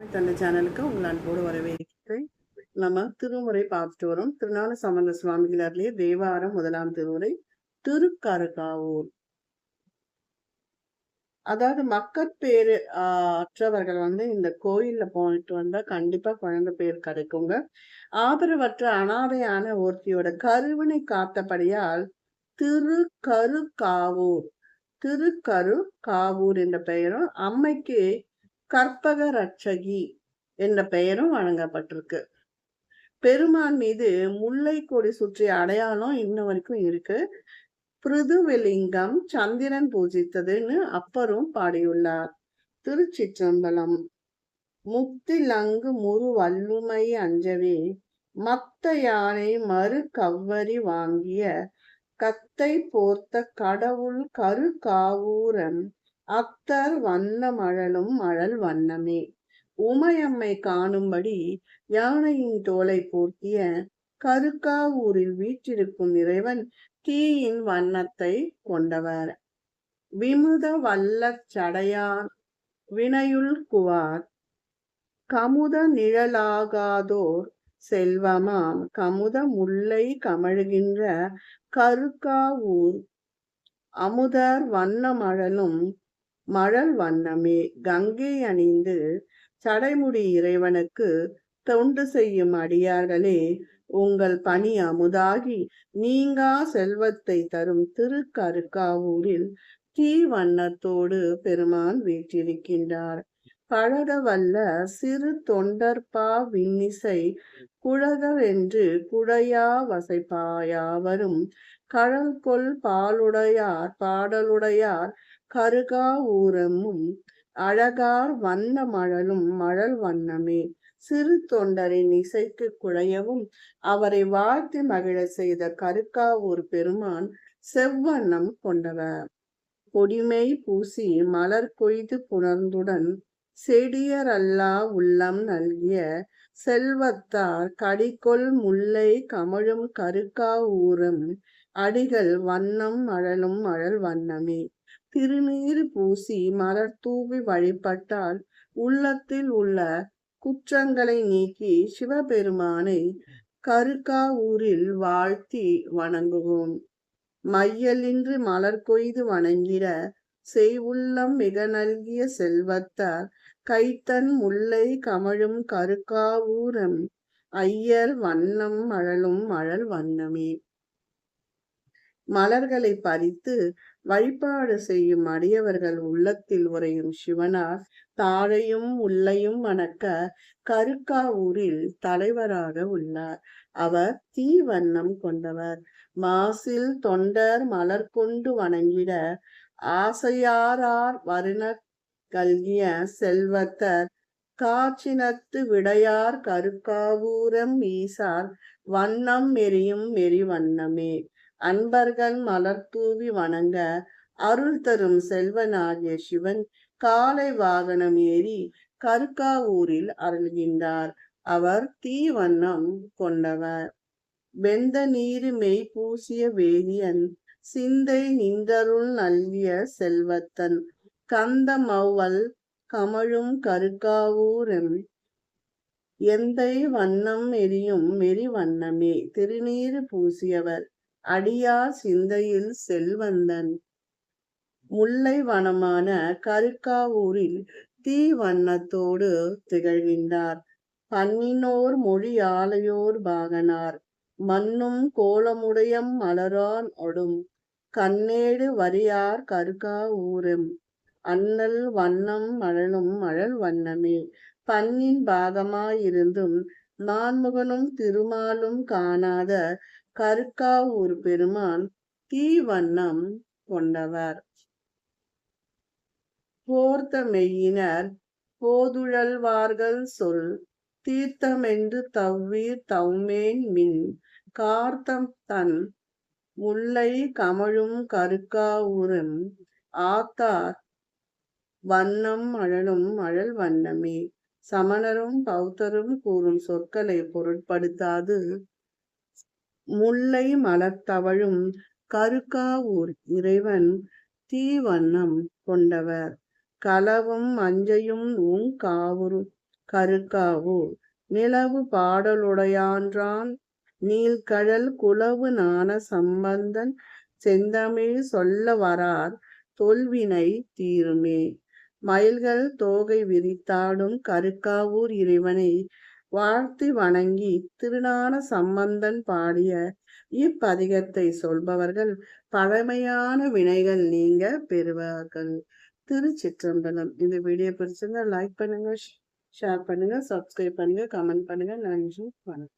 தந்த சேனலுக்கு உங்கள் அன்போடு வரவேற்கிறேன். நம்ம திருமுறை பார்த்துட்டு வரோம். திருநாள சம்பந்த சுவாமிகளாரிலே தேவாரம் முதலாம் திருமுறை திருக்கருகாவூர். அதாவது மக்கட்பேரு ஆஹ் அற்றவர்கள் வந்து இந்த கோயில்ல போயிட்டு வந்தா கண்டிப்பா குழந்தை பேர் கிடைக்குங்க. ஆபரவற்ற அனாதையான ஒருத்தியோட கருவினை காத்தபடியால் திருக்கரு காவூர் திருக்கரு காவூர் என்ற பெயரும் அம்மைக்கு கற்பக ரட்சகி என்ற பெயரும் வழங்கப்பட்டிருக்கு. பெருமான் மீது முல்லை கொடி சுற்றிய அடையாளம் இன்ன வரைக்கும் இருக்கு. பிருதுவிலிங்கம் சந்திரன் பூஜித்ததுன்னு அப்பரும் பாடியுள்ளார். திருச்சிற்றம்பலம். முத்திலங்கு முரு வல்லுமை அஞ்சவே மத்த யானை மறு கவ்வரி வாங்கிய கத்தை போர்த்த கடவுள் கரு காவூரன் அத்தர் வண்ண மழலும் மழல் வண்ணமே. உமையம்மை காணும்படி யானையின் தோலை போர்த்திய கருக்காவூரில் வீற்றிருக்கும் இறைவன் தீயின் வண்ணத்தை கொண்டவர். விமுத வல்லச் சடையான் வினையுள் குவார். கமுத நிழலாகாதோர் செல்வமாம். கமுத முல்லை கமழுகின்ற கருக்காவூர் அமுதர் வண்ண மழலும் மழல் வண்ணமே கங்கை அணிந்து சடைமுடி இறைவனுக்கு தொண்டு செய்யும் அடியார்களே உங்கள் பணி அமுதாகி நீங்கா செல்வத்தை தரும் திருக்கருக்காவூரில் தீ வண்ணத்தோடு பெருமான் வீற்றிருக்கின்றார். பழக வல்ல சிறு தொண்டர்பா விண்ணிசை குழகவென்று என்று குழையா வசைப்பாயாவரும் கழல் கொள் பாலுடையார் பாடலுடையார் கருகா ஊரமும் அழகார் வண்ண மழலும் மழல் வண்ணமே. சிறு தொண்டரின் இசைக்கு குழையவும் அவரை வாழ்த்தி மகிழ செய்த கருக்காவூர் பெருமான் செவ்வண்ணம் கொண்டவர். கொடிமை பூசி மலர் கொய்து புணர்ந்துடன் செடியர் அல்லா உள்ளம் நல்கிய செல்வத்தார் கடிக்கொள் முல்லை கமழும் கருக்கா ஊரம் அடிகள் வண்ணம் மழலும் மழல் வண்ணமே. திருநீர் பூசி மலர் தூவி வழிபட்டால் உள்ளத்தில் உள்ள குற்றங்களை நீக்கி சிவபெருமானை கருக்காவூரில் வாழ்த்தி வணங்குவோம். மையலின்றி மலர் கொய்து வணங்கிட செய்வுள்ளம் மிக நல்கிய செல்வத்தார். கைத்தன் முல்லை கமழும் கருக்காவூரம் ஐயர் வண்ணம் மழலும் மழல் வண்ணமே. மலர்களை பறித்து வழிபாடு செய்யும் அடியவர்கள் உள்ளத்தில் உறையும் சிவனார் தாழையும் உள்ளையும் வணக்க கருக்காவூரில் தலைவராக உள்ளார். அவர் தீ வண்ணம் கொண்டவர். மாசில் தொண்டர் மலர் கொண்டு வணங்கிட ஆசையாரார் வருண கல்கிய செல்வத்தர். காச்சினத்து விடையார் கருக்காவூரம் ஈசார் வண்ணம் மெரியும் மெரி வண்ணமே அன்பர்கள் மலர் தூவி வணங்க அருள் தரும் செல்வனாகிய சிவன் காலை வாகனம் ஏறி கருக்காவூரில் அருள்கின்றார். அவர் தீவண்ணம் கொண்டவர். வெந்த நீரு மெய் பூசிய வேதியன் சிந்தை நின்றருள் நல்விய செல்வத்தன் கந்த மௌவல் கமழும் கருக்காவூரம் எந்தை வண்ணம் எரியும் மெரி வண்ணமே திருநீறு பூசியவர். அடியா சிந்தையில் செல்வந்தன். முல்லை வனமான கருக்காவூரில் தீ வண்ணத்தோடு திகழ்கின்றார். பன்னினோர் மொழி ஆலையோர் பாகனார். மண்ணும் கோலமுடையம் மலரான் ஒடும். கண்ணேடு வரியார் கருக்கா ஊரும் அண்ணல் வண்ணம் மழலும் மழல் வண்ணமே. பண்ணின் பாகமாயிருந்தும் நான்முகனும் திருமாலும் காணாத கருக்காவூர் பெருமான் தீவண்ணம் கொண்டவர். போர்த்த மெய்யினர் போதுழல்வார்கள் சொல் தீர்த்தமென்று தவ்வீர் தவ்மேன் மின் கார்த்தம் தன் முல்லை கமழும் கருக்காவூரும் ஆத்தார் வண்ணம் அழலும் அழல் வண்ணமே. சமணரும் பௌத்தரும் கூறும் சொற்களை பொருட்படுத்தாது முல்லை மலர்த்தவழும் கருக்காவூர் இறைவன் தீவண்ணம் கொண்டவர். களவும் மஞ்சையும் உன் காவுரு கருக்காவூர். நிலவு பாடலுடையான்றான் நீல்கழல் குலவு நாண சம்பந்தன் செந்தமிழ் சொல்ல வரார் தொல்வினை தீருமே. மயில்கள் தோகை விரித்தாடும் கருக்காவூர் இறைவனை வாழ்த்தி வணங்கி திருநான சம்பந்தன் பாடிய இப்பதிகத்தை சொல்பவர்கள் பழமையான வினைகள் நீங்க பெறுவார்கள். திருச்சிற்றம்பலம். இந்த வீடியோ பிடிச்சிருந்தா லைக் பண்ணுங்க ஷேர் பண்ணுங்க சப்ஸ்கிரைப் பண்ணுங்க கமெண்ட் பண்ணுங்க. நன்றி வணக்கம்.